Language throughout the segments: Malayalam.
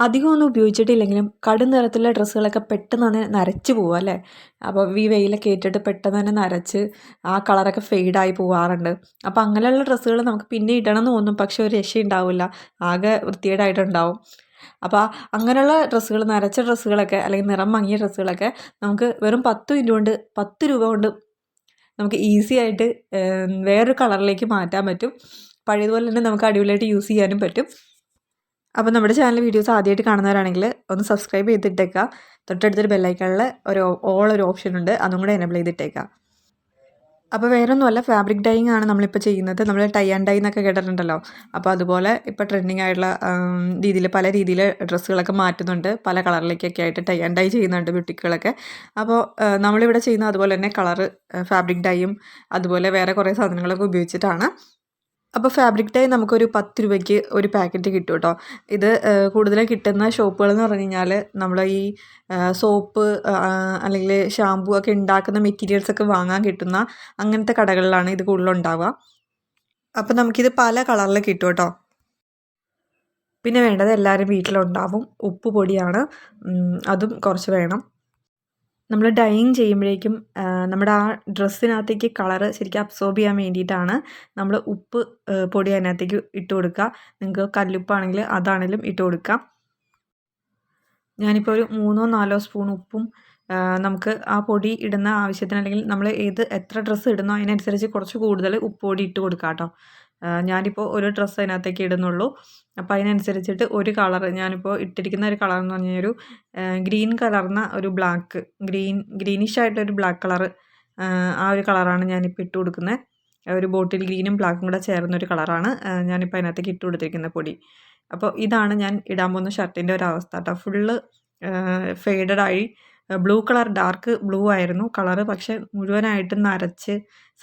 അധികമൊന്നും ഉപയോഗിച്ചിട്ടില്ലെങ്കിലും കടും നിറത്തിലുള്ള ഡ്രസ്സുകളൊക്കെ പെട്ടെന്ന് തന്നെ നരച്ച് പോകും അല്ലേ? അപ്പോൾ ഈ വെയിലൊക്കെ ഏറ്റിട്ട് പെട്ടെന്ന് തന്നെ നരച്ച് ആ കളറൊക്കെ ഫെയ്ഡായി പോവാറുണ്ട്. അപ്പോൾ അങ്ങനെയുള്ള ഡ്രസ്സുകൾ നമുക്ക് പിന്നെ ഇടണം എന്ന് തോന്നും പക്ഷെ ഒരു രക്ഷയുണ്ടാവില്ല ആകെ വൃത്തികേടായിട്ടുണ്ടാവും. അപ്പോൾ അങ്ങനെയുള്ള ഡ്രസ്സുകൾ നരച്ച ഡ്രസ്സുകളൊക്കെ അല്ലെങ്കിൽ നിറം മങ്ങിയ ഡ്രസ്സുകളൊക്കെ നമുക്ക് വെറും പത്ത് മിനിറ്റ് കൊണ്ട് പത്ത് രൂപ കൊണ്ട് നമുക്ക് ഈസി ആയിട്ട് വേറൊരു കളറിലേക്ക് മാറ്റാൻ പറ്റും. പഴയതുപോലെ തന്നെ നമുക്ക് അടിപൊളിയായിട്ട് യൂസ് ചെയ്യാനും പറ്റും. അപ്പോൾ നമ്മുടെ ചാനൽ വീഡിയോസ് ആദ്യമായിട്ട് കാണുന്നവരാണെങ്കിൽ ഒന്ന് സബ്സ്ക്രൈബ് ചെയ്തിട്ടേക്കുക. തൊട്ടടുത്തൊരു ബെല്ലൈക്കണിൽ ഒരു ഓൾ ഒരു ഓപ്ഷൻ ഉണ്ട്. അതും കൂടെ എനബിൾ ചെയ്തിട്ടേക്കുക. അപ്പോൾ വേറെ ഒന്നുമല്ല ഫാബ്രിക് ഡൈയിങ് ആണ് നമ്മളിപ്പോൾ ചെയ്യുന്നത്. നമ്മൾ ടൈ ആൻഡ് ഡൈ എന്നൊക്കെ കേട്ടിട്ടുണ്ടല്ലോ. അപ്പോൾ അതുപോലെ ഇപ്പോൾ ട്രെൻഡിങ് ആയിട്ടുള്ള രീതിയിൽ പല രീതിയിൽ ഡ്രസ്സുകളൊക്കെ മാറ്റുന്നുണ്ട്. പല കളറിലേക്കൊക്കെ ആയിട്ട് ടൈ ആൻഡ് ഡൈ ചെയ്യുന്നുണ്ട് ബ്യൂട്ടിക്കുകളൊക്കെ അപ്പോൾ നമ്മളിവിടെ ചെയ്യുന്ന അതുപോലെ തന്നെ കളറ് ഫാബ്രിക് ഡൈയും അതുപോലെ വേറെ കുറേ സാധനങ്ങളൊക്കെ ഉപയോഗിച്ചിട്ടാണ്. അപ്പോൾ ഫാബ്രിക് ടൈ നമുക്കൊരു പത്ത് രൂപയ്ക്ക് ഒരു പാക്കറ്റ് കിട്ടും കേട്ടോ. ഇത് കൂടുതലും കിട്ടുന്ന ഷോപ്പുകൾ എന്ന് പറഞ്ഞു കഴിഞ്ഞാൽ നമ്മൾ ഈ സോപ്പ് അല്ലെങ്കിൽ ഷാമ്പു ഒക്കെ ഉണ്ടാക്കുന്ന മെറ്റീരിയൽസ് ഒക്കെ വാങ്ങാൻ കിട്ടുന്ന അങ്ങനത്തെ കടകളിലാണ് ഇത് കൂടുതലുണ്ടാവുക അപ്പോൾ നമുക്കിത് പല കളറിൽ കിട്ടും കേട്ടോ. പിന്നെ വേണ്ടത് എല്ലാവരും വീട്ടിലുണ്ടാവും. ഉപ്പ് പൊടിയാണ്. അതും കുറച്ച് വേണം. നമ്മൾ ഡൈയിങ് ചെയ്യുമ്പോഴേക്കും നമ്മുടെ ആ ഡ്രസ്സിനകത്തേക്ക് കളറ് ശരിക്കും അബ്സോർബ് ചെയ്യാൻ വേണ്ടിയിട്ടാണ് നമ്മൾ ഉപ്പ് പൊടി അതിനകത്തേക്ക് ഇട്ട് കൊടുക്കുക. നിങ്ങൾക്ക് കല്ലുപ്പാണെങ്കിൽ അതാണെങ്കിലും ഇട്ട് കൊടുക്കാം ഞാനിപ്പോൾ ഒരു മൂന്നോ നാലോ സ്പൂൺ ഉപ്പും നമുക്ക് ആ പൊടി ഇടുന്ന ആവശ്യത്തിന് അല്ലെങ്കിൽ നമ്മൾ ഏത് എത്ര ഡ്രസ്സ് ഇടുന്നോ അതിനനുസരിച്ച് കുറച്ച് കൂടുതൽ ഉപ്പ് പൊടി ഇട്ട് കൊടുക്കാം കേട്ടോ. ഞാനിപ്പോൾ ഒരു ഡ്രസ്സ് അതിനകത്തേക്ക് ഇടുന്നുള്ളൂ. അപ്പോൾ അതിനനുസരിച്ചിട്ട് ഒരു കളർ ഞാനിപ്പോൾ ഇട്ടിരിക്കുന്ന ഒരു കളർ എന്ന് പറഞ്ഞാൽ ഒരു ഗ്രീൻ കളർന്ന ഒരു ബ്ലാക്ക് ഗ്രീൻ ഗ്രീനിഷ് ആയിട്ടൊരു ബ്ലാക്ക് കളർ ആ ഒരു കളറാണ് ഞാനിപ്പോൾ ഇട്ട് കൊടുക്കുന്നത് ഒരു ബോട്ടിൽ ഗ്രീനും ബ്ലാക്കും കൂടെ ചേർന്ന ഒരു കളറാണ് ഞാനിപ്പോൾ അതിനകത്തേക്ക് ഇട്ട് കൊടുത്തിരിക്കുന്ന പൊടി. അപ്പോൾ ഇതാണ് ഞാൻ ഇടാൻ പോകുന്ന ഷർട്ടിന്റെ ഒരു അവസ്ഥ കേട്ടോ. ഫുള്ള് ഫെയ്ഡഡ് ആയി ബ്ലൂ കളർ ഡാർക്ക് ബ്ലൂ ആയിരുന്നു. കളറ് പക്ഷെ മുഴുവനായിട്ടും നരച്ച്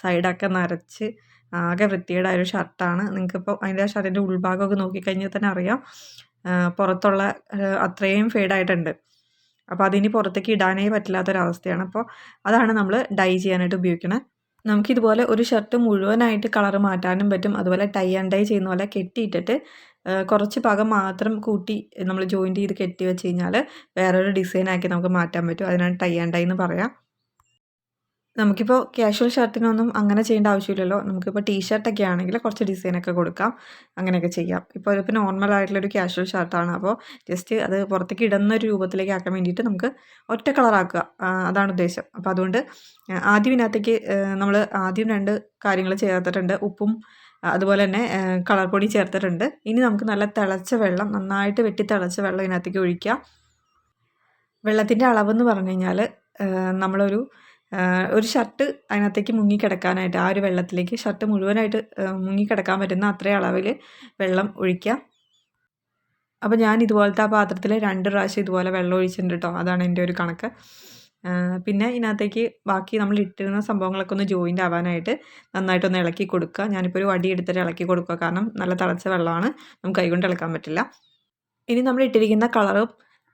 സൈഡൊക്കെ നരച്ച് ആകെ വൃത്തികേടായ ഒരു ഷർട്ടാണ്. നിങ്ങൾക്കിപ്പോൾ അതിന്റെ ഷർട്ടിന്റെ ഉൾഭാഗമൊക്കെ നോക്കിക്കഴിഞ്ഞാൽ തന്നെ അറിയാം. പുറത്തുള്ള അത്രയും ഫെയ്ഡായിട്ടുണ്ട് അപ്പോൾ അതിനി പുറത്തേക്ക് ഇടാനേ പറ്റില്ലാത്തൊരവസ്ഥയാണ്. അപ്പോൾ അതാണ് നമ്മൾ ഡൈ ചെയ്യാനായിട്ട് ഉപയോഗിക്കുന്നത് നമുക്കിതുപോലെ ഒരു ഷർട്ട് മുഴുവനായിട്ട് കളർ മാറ്റാനും പറ്റും. അതുപോലെ ടൈ ആൻഡ് ഡൈ ചെയ്യുന്ന പോലെ കെട്ടിയിട്ടിട്ട് കുറച്ച് ഭാഗം മാത്രം കൂട്ടി നമ്മൾ ജോയിന്റ് ചെയ്ത് കെട്ടി വെച്ച് കഴിഞ്ഞാൽ വേറൊരു ഡിസൈനാക്കി നമുക്ക് മാറ്റാൻ പറ്റും. അതിനാണ് ടൈ ആൻഡ് ഡൈ എന്ന് പറയാം. നമുക്കിപ്പോൾ ക്യാഷ്വൽ ഷർട്ടിനൊന്നും അങ്ങനെ ചെയ്യേണ്ട ആവശ്യമില്ലല്ലോ. നമുക്കിപ്പോൾ ടീ ഷർട്ടൊക്കെ ആണെങ്കിൽ കുറച്ച് ഡിസൈനൊക്കെ കൊടുക്കാം. അങ്ങനെയൊക്കെ ചെയ്യാം. ഇപ്പോൾ ഇതിപ്പോൾ നോർമൽ ആയിട്ടുള്ളൊരു ക്യാഷ്വൽ ഷർട്ടാണ് അപ്പോൾ ജസ്റ്റ് അത് പുറത്തേക്ക് ഇടുന്ന ഒരു രൂപത്തിലേക്ക് ആക്കാൻ വേണ്ടിയിട്ട് നമുക്ക് ഒറ്റ കളറാക്കുക അതാണ് ഉദ്ദേശം. അപ്പോൾ അതുകൊണ്ട് ആദ്യം ഇതിനകത്തേക്ക് നമ്മൾ ആദ്യം രണ്ട് കാര്യങ്ങൾ ചേർത്തിട്ടുണ്ട്. ഉപ്പും അതുപോലെ തന്നെ കളർ പൊടി ചേർത്തിട്ടുണ്ട്. ഇനി നമുക്ക് നല്ല തിളച്ച വെള്ളം നന്നായിട്ട് വെട്ടി തിളച്ച വെള്ളം ഇതിനകത്തേക്ക് ഒഴിക്കാം. വെള്ളത്തിന്റെ അളവെന്ന് പറഞ്ഞു കഴിഞ്ഞാൽ നമ്മളൊരു ഒരു ഷർട്ട് അതിനകത്തേക്ക് മുങ്ങിക്കിടക്കാനായിട്ട് ആ ഒരു വെള്ളത്തിലേക്ക് ഷർട്ട് മുഴുവനായിട്ട് മുങ്ങിക്കിടക്കാൻ പറ്റുന്ന അത്രയും അളവിൽ വെള്ളം ഒഴിക്കുക. അപ്പോൾ ഞാൻ ഇതുപോലത്തെ ആ പാത്രത്തിൽ രണ്ട് പ്രാവശ്യം ഇതുപോലെ വെള്ളം ഒഴിച്ചിട്ടുണ്ട് കേട്ടോ അതാണ് എന്റെ ഒരു കണക്ക്. പിന്നെ ഇതിനകത്തേക്ക് ബാക്കി നമ്മൾ ഇട്ടിരുന്ന സംഭവങ്ങളൊക്കെ ഒന്ന് ജോയിന്റ് ആവാനായിട്ട് നന്നായിട്ടൊന്ന് ഇളക്കി കൊടുക്കുക. ഞാനിപ്പോൾ ഒരു വടി എടുത്തിട്ട് ഇളക്കി കൊടുക്കുക. കാരണം നല്ല തിളച്ച വെള്ളമാണ്. നമുക്ക് കൈകൊണ്ട് ഇളക്കാൻ പറ്റില്ല. ഇനി നമ്മൾ ഇട്ടിരിക്കുന്ന കളറും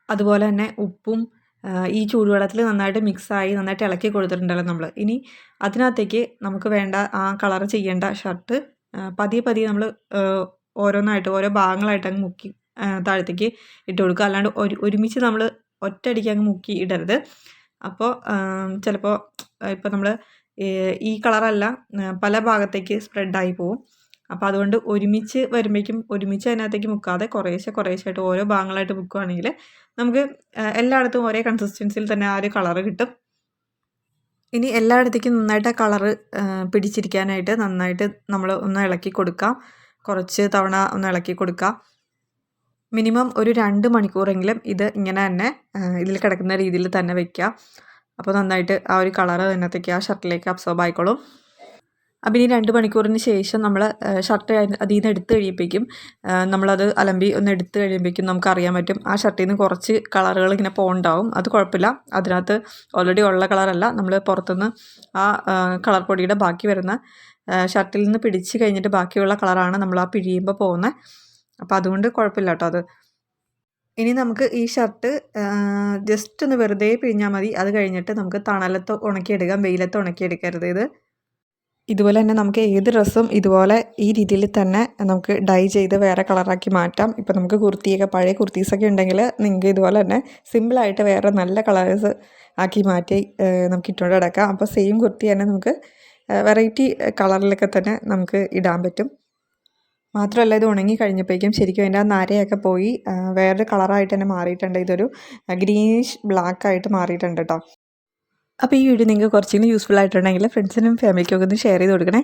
അതുപോലെ തന്നെ ഉപ്പും ഈ ചൂടുവെള്ളത്തിൽ നന്നായിട്ട് മിക്സായി നന്നായിട്ട് ഇളക്കി കൊടുത്തിട്ടുണ്ടല്ലോ നമ്മൾ ഇനി അതിനകത്തേക്ക് നമുക്ക് വേണ്ട ആ കളർ ചെയ്യേണ്ട ഷർട്ട് പതിയെ പതിയെ നമ്മൾ ഓരോന്നായിട്ട് ഓരോ ഭാഗങ്ങളായിട്ട് അങ്ങ് മുക്കി താഴത്തേക്ക് ഇട്ട് കൊടുക്കുക. അല്ലാണ്ട് ഒരു ഒരുമിച്ച് നമ്മൾ ഒറ്റയടിക്ക് അങ്ങ് മുക്കി ഇടരുത്. അപ്പോൾ ചിലപ്പോൾ ഇപ്പോൾ നമ്മൾ ഈ കളറല്ല പല ഭാഗത്തേക്ക് സ്പ്രെഡായി പോവും. അപ്പോൾ അതുകൊണ്ട് ഒരുമിച്ച് വരുമ്പോഴേക്കും ഒരുമിച്ച് അതിനകത്തേക്ക് മുക്കാതെ കുറേശ്ശെ കുറേശ്ശായിട്ട് ഓരോ ഭാഗങ്ങളായിട്ട് മുക്കുകയാണെങ്കിൽ നമുക്ക് എല്ലായിടത്തും ഒരേ കൺസിസ്റ്റൻസിയിൽ തന്നെ ആ ഒരു കളറ് കിട്ടും. ഇനി എല്ലായിടത്തേക്കും നന്നായിട്ട് ആ കളറ് പിടിച്ചിരിക്കാനായിട്ട് നന്നായിട്ട് നമ്മൾ ഒന്ന് ഇളക്കി കൊടുക്കാം. കുറച്ച് തവണ ഒന്ന് ഇളക്കി കൊടുക്കാം. മിനിമം ഒരു രണ്ട് മണിക്കൂറെങ്കിലും ഇത് ഇങ്ങനെ തന്നെ ഇതിൽ കിടക്കുന്ന രീതിയിൽ തന്നെ വെക്കുക അപ്പോൾ നന്നായിട്ട് ആ ഒരു കളറ് അതിനകത്തേക്ക് ആ ഷർട്ടിലേക്ക് അബ്സോർബ് ആയിക്കോളും. അപ്പം ഇനി രണ്ട് മണിക്കൂറിന് ശേഷം നമ്മൾ ഷർട്ട് അതിൽ നിന്ന് എടുത്ത് കഴിയുമ്പോഴേക്കും നമ്മളത് അലമ്പി ഒന്ന് എടുത്ത് കഴിയുമ്പോഴേക്കും നമുക്ക് അറിയാൻ പറ്റും ആ ഷർട്ടിൽ നിന്ന് കുറച്ച് കളറുകൾ ഇങ്ങനെ പോകണ്ടാവും അത് കുഴപ്പമില്ല. അതിനകത്ത് ഓൾറെഡി ഉള്ള കളറല്ല. നമ്മൾ പുറത്തുനിന്ന് ആ കളർ പൊടിയുടെ ബാക്കി വരുന്ന ഷർട്ടിൽ നിന്ന് പിടിച്ച് കഴിഞ്ഞിട്ട് ബാക്കിയുള്ള കളറാണ് നമ്മൾ ആ പിഴിയുമ്പോൾ പോകുന്നത് അപ്പോൾ അതുകൊണ്ട് കുഴപ്പമില്ല കേട്ടോ അത്. ഇനി നമുക്ക് ഈ ഷർട്ട് ജസ്റ്റ് ഒന്ന് വെറുതെ പിഴിഞ്ഞാൽ മതി. അത് കഴിഞ്ഞിട്ട് നമുക്ക് തണലത്ത് ഉണക്കിയെടുക്കാം. വെയിലത്ത് ഉണക്കിയെടുക്കരുത് ഇത്. ഇതുപോലെ തന്നെ നമുക്ക് ഏത് ഡ്രസ്സും ഇതുപോലെ ഈ രീതിയിൽ തന്നെ നമുക്ക് ഡൈ ചെയ്ത് വേറെ കളറാക്കി മാറ്റാം. ഇപ്പോൾ നമുക്ക് കുർത്തിയൊക്കെ പഴയ കുർത്തീസൊക്കെ ഉണ്ടെങ്കിൽ നിങ്ങൾക്ക് ഇതുപോലെ തന്നെ സിമ്പിളായിട്ട് വേറെ നല്ല കളേഴ്സ് ആക്കി മാറ്റി നമുക്ക് ഇട്ടുകൊണ്ട് കിടക്കാം അപ്പോൾ സെയിം കുർത്തി തന്നെ നമുക്ക് വെറൈറ്റി കളറിലൊക്കെ തന്നെ നമുക്ക് ഇടാൻ പറ്റും. മാത്രമല്ല ഇത് ഉണങ്ങി കഴിഞ്ഞപ്പോഴേക്കും ശരിക്കും അതിന്റെ ആ നരയൊക്കെ പോയി വേറൊരു കളറായിട്ട് തന്നെ മാറിയിട്ടുണ്ട്. ഇതൊരു ഗ്രീനിഷ് ബ്ലാക്ക് ആയിട്ട് മാറിയിട്ടുണ്ട് കേട്ടോ അപ്പോൾ ഈ വീഡിയോ നിങ്ങൾക്ക് കുറച്ചെങ്കിലും യൂസ്ഫുൾ ആയിട്ടുണ്ടെങ്കിൽ ഫ്രണ്ട്സിനും ഫാമിലിക്കും ഒക്കെ ഒന്ന് ഷെയർ ചെയ്ത് കൊടുക്കണേ.